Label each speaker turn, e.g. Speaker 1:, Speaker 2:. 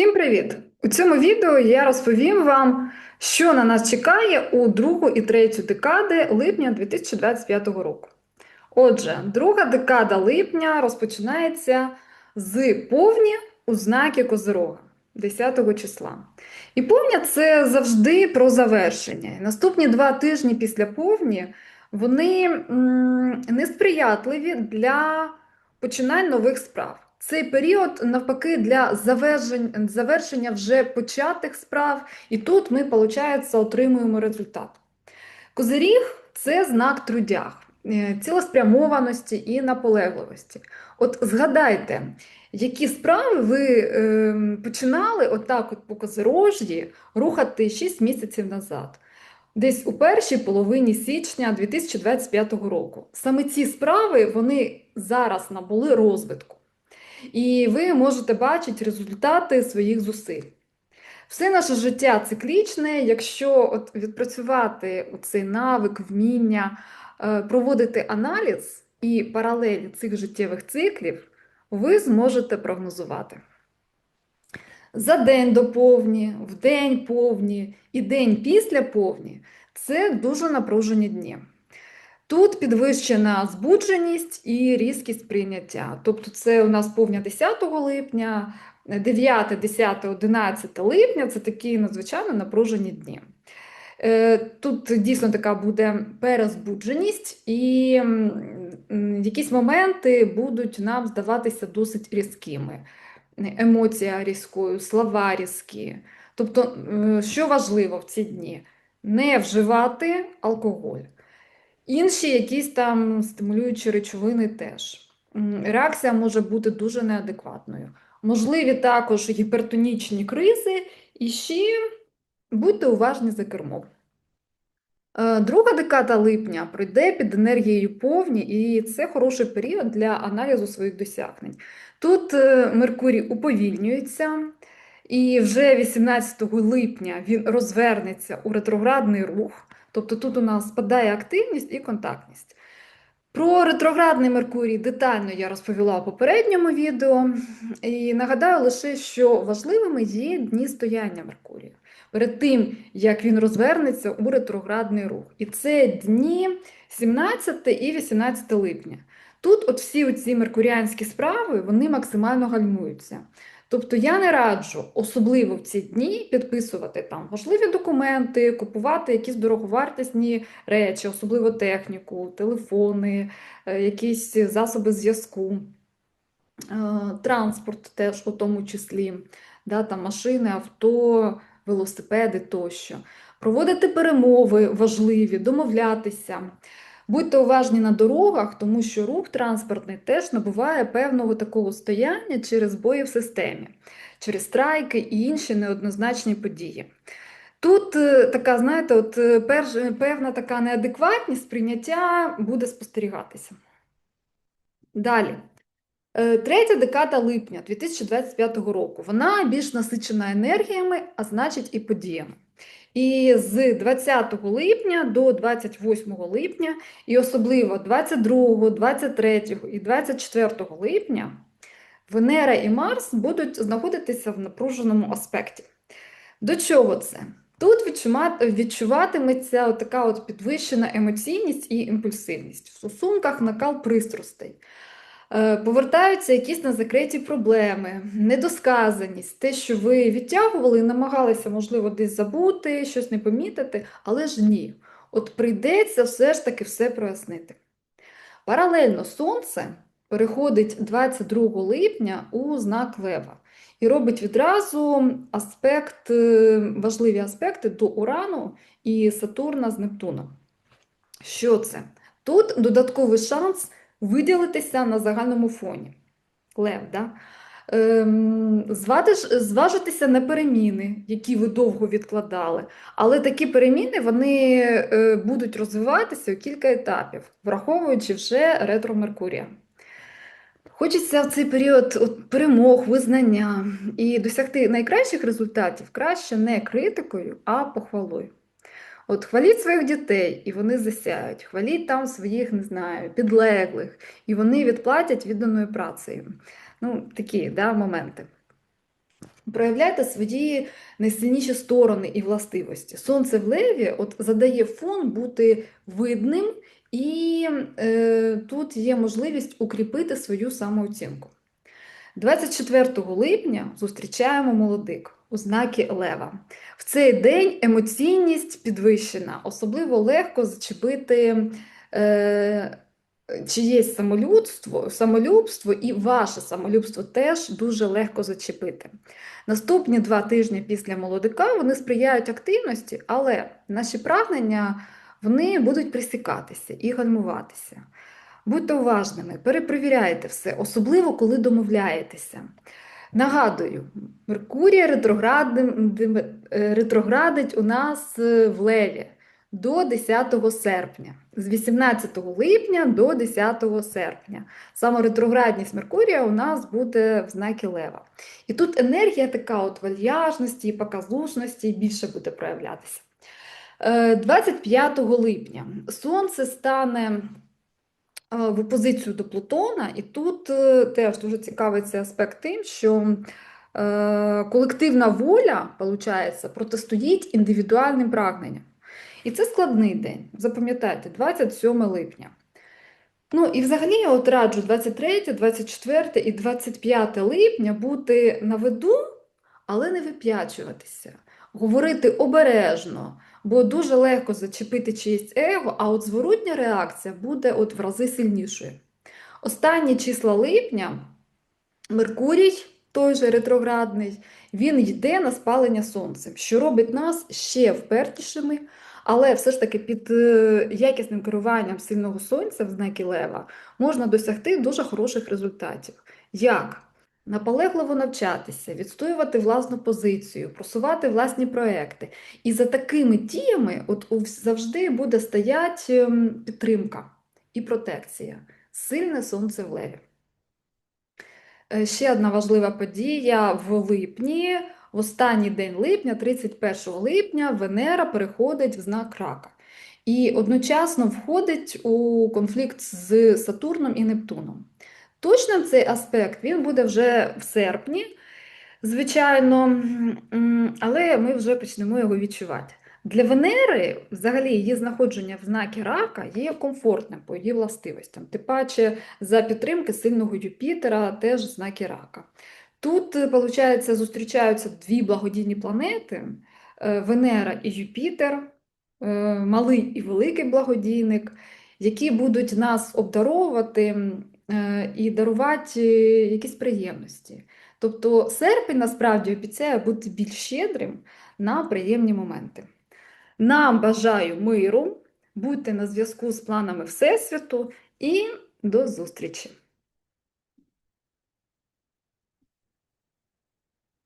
Speaker 1: Всім привіт! У цьому відео я розповім вам, що на нас чекає у другу і третю декади липня 2025 року. Отже, друга декада липня розпочинається з повні у знакі Козирога 10 числа. І повня це завжди про завершення. Наступні два тижні після повні вони несприятливі для починань нових справ. Цей період, навпаки, для завершень, завершення вже початих справ, і тут ми, виходить, отримуємо результат. Козиріг це знак трудях, е, цілеспрямованості і наполегливості. От згадайте, які справи ви е, починали отак, от по козирожі, рухати 6 місяців назад. Десь у першій половині січня 2025 року. Саме ці справи вони зараз набули розвитку. І ви можете бачити результати своїх зусиль. Все наше життя циклічне, якщо от відпрацювати цей навик, вміння, е, проводити аналіз і паралелі цих життєвих циклів, ви зможете прогнозувати. За день до повні, в день повні і день після повні це дуже напружені дні. Тут підвищена збудженість і різкість прийняття. Тобто, це у нас повня 10 липня, 9, 10, 11 липня це такі надзвичайно напружені дні. Е, Тут дійсно така буде перезбудженість, і якісь моменти будуть нам здаватися досить різкими. Емоція різкою, слова різкі. Тобто, що важливо в ці дні? Не вживати алкоголь. Інші якісь там стимулюючі речовини теж. Реакція може бути дуже неадекватною. Можливі також гіпертонічні кризи, і ще будьте уважні за кермом. Е, Друга декада липня пройде під енергією повні, і це хороший період для аналізу своїх досягнень. Тут е, Меркурій уповільнюється, і вже 18 липня він розвернеться у ретроградний рух. Тобто тут у нас спадає активність і контактність. Про ретроградний Меркурій детально я розповіла у попередньому відео. І нагадаю лише, що важливими є дні стояння Меркурія перед тим, як він розвернеться у ретроградний рух. І це дні 17 і 18 липня. Тут от всі ці меркуріанські справи вони максимально гальмуються. Тобто я не раджу, особливо в ці дні, підписувати там важливі документи, купувати якісь дороговартісні речі, особливо техніку, телефони, е, якісь засоби зв'язку, е, транспорт теж у тому числі, да, там машини, авто, велосипеди тощо. Проводити перемови важливі, домовлятися. Будьте уважні на дорогах, тому що рух транспортний теж набуває певного такого стояння через бої в системі, через страйки і інші неоднозначні події. Тут е, така, знаєте, от е, перш, певна така неадекватність сприйняття буде спостерігатися. Далі. Е, Третя декада липня 2025 року. Вона більш насичена енергіями, а значить і подіями. І з 20 липня до 28 липня, і особливо 22, 23 і 24 липня Венера і Марс будуть знаходитися в напруженому аспекті. До чого це? Тут відчуватиметься така от підвищена емоційність і імпульсивність в стосунках накал пристрастей. Е, Повертаються якісь незакриті проблеми, недосказаність, те, що ви відтягували і намагалися, можливо, десь забути, щось не помітити, але ж ні. От прийдеться все ж таки все прояснити. Паралельно Сонце переходить 22 липня у знак Лева і робить відразу аспект, е, важливі аспекти до Урану і Сатурна з Нептуном. Що це? Тут додатковий шанс виділитися на загальному фоні. Лев, да? Ем, зважитися на переміни, які ви довго відкладали. Але такі переміни вони е, будуть розвиватися у кілька етапів, враховуючи вже ретро Меркурія. Хочеться в цей період от, перемог, визнання і досягти найкращих результатів краще не критикою, а похвалою. От хваліть своїх дітей, і вони засяють. Хваліть там своїх, не знаю, підлеглих, і вони відплатять відданою працею. Ну, такі да, моменти. Проявляйте свої найсильніші сторони і властивості. Сонце в леві от, задає фон бути видним, і е, тут є можливість укріпити свою самооцінку. 24 липня зустрічаємо молодик у знакі Лева. В цей день емоційність підвищена, особливо легко зачепити е, чиєсь самолюбство, самолюбство і ваше самолюбство теж дуже легко зачепити. Наступні два тижні після молодика вони сприяють активності, але наші прагнення вони будуть присікатися і гальмуватися. Будьте уважними, перепровіряйте все, особливо коли домовляєтеся. Нагадую, Меркурій е, ретроградить у нас е, в Леві до 10 серпня, з 18 липня до 10 серпня. Саме ретроградність Меркурія у нас буде в знакі Лева. І тут енергія така от вальяжності показушності більше буде проявлятися. Е, 25 липня Сонце стане е, в опозицію до Плутона, і тут е, теж дуже цікавий цей аспект тим, що е, колективна воля, виходить, протистоїть індивідуальним прагненням. І це складний день. Запам'ятайте, 27 липня. Ну і взагалі я от раджу 23, 24 і 25 липня бути на виду, але не вип'ячуватися, говорити обережно, бо дуже легко зачепити чиєсь его, а от зворотня реакція буде от в рази сильнішою. Останні числа липня Меркурій, той же ретроградний, він йде на спалення сонцем, що робить нас ще впертішими, але все ж таки під е, якісним керуванням сильного сонця в знакі Лева можна досягти дуже хороших результатів. Як? Наполегливо навчатися, відстоювати власну позицію, просувати власні проекти. І за такими діями от завжди буде стоять ем, підтримка і протекція. Сильне сонце в леві. Е, Ще одна важлива подія в липні. В останній день липня, 31 липня, Венера переходить в знак рака і одночасно входить у конфлікт з Сатурном і Нептуном. Точно цей аспект він буде вже в серпні, звичайно, але ми вже почнемо його відчувати. Для Венери, взагалі, її знаходження в знакі рака є комфортним по її властивостям. Тим паче за підтримки сильного Юпітера теж в знакі рака. Тут, виходить, зустрічаються дві благодійні планети е, Венера і Юпітер, е, малий і великий благодійник, які будуть нас обдаровувати і дарувати е, якісь приємності. Тобто серпень насправді обіцяє бути більш щедрим на приємні моменти. Нам бажаю миру, будьте на зв'язку з планами Всесвіту і до зустрічі!